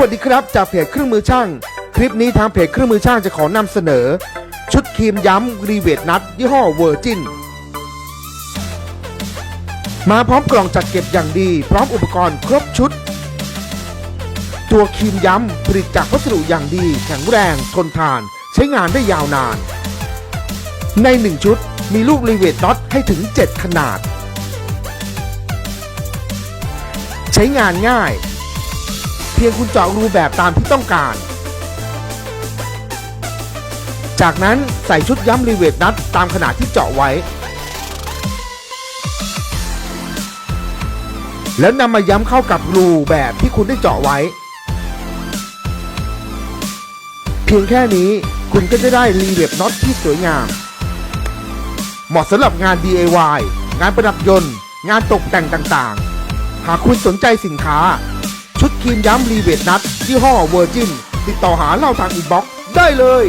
วัสดีครับจากเพจเครื่องมือช่าง คลิปนี้ทางเพจเครื่องมือช่างจะขอนำเสนอ ชุดครีมย้ำรีเวทนัทยี่ห้อเวอร์จินมาพร้อมกล่องจัดเก็บอย่างดี พร้อมอุปกรณ์ครบชุด ตัวครีมย้ำผลิตจากวัสดุอย่างดี แข็งแรงทนทาน ใช้งานได้ยาวนาน ใน 1 ชุดมีลูกรีเวทน็อตให้ถึง 7 ขนาด ใช้งานง่าย เพียงคุณเจาะรูแบบตามที่ต้องการ จากนั้นใส่ชุดย้ำรีเวทนัทตามขนาดที่เจาะไว้ แล้วนำมาย้ำเข้ากับรูแบบที่คุณได้เจาะไว้ เพียงแค่นี้คุณก็จะได้รีเวทน็อตที่สวยงาม เหมาะสำหรับงาน DIY งานประดับยนต์ งานตกแต่งต่างๆ หากคุณสนใจสินค้า ครีมย้ำรีเวทนัดที่ห้อเวอร์จินติดต่อหาเราทางอินบ็อกซ์ได้เลย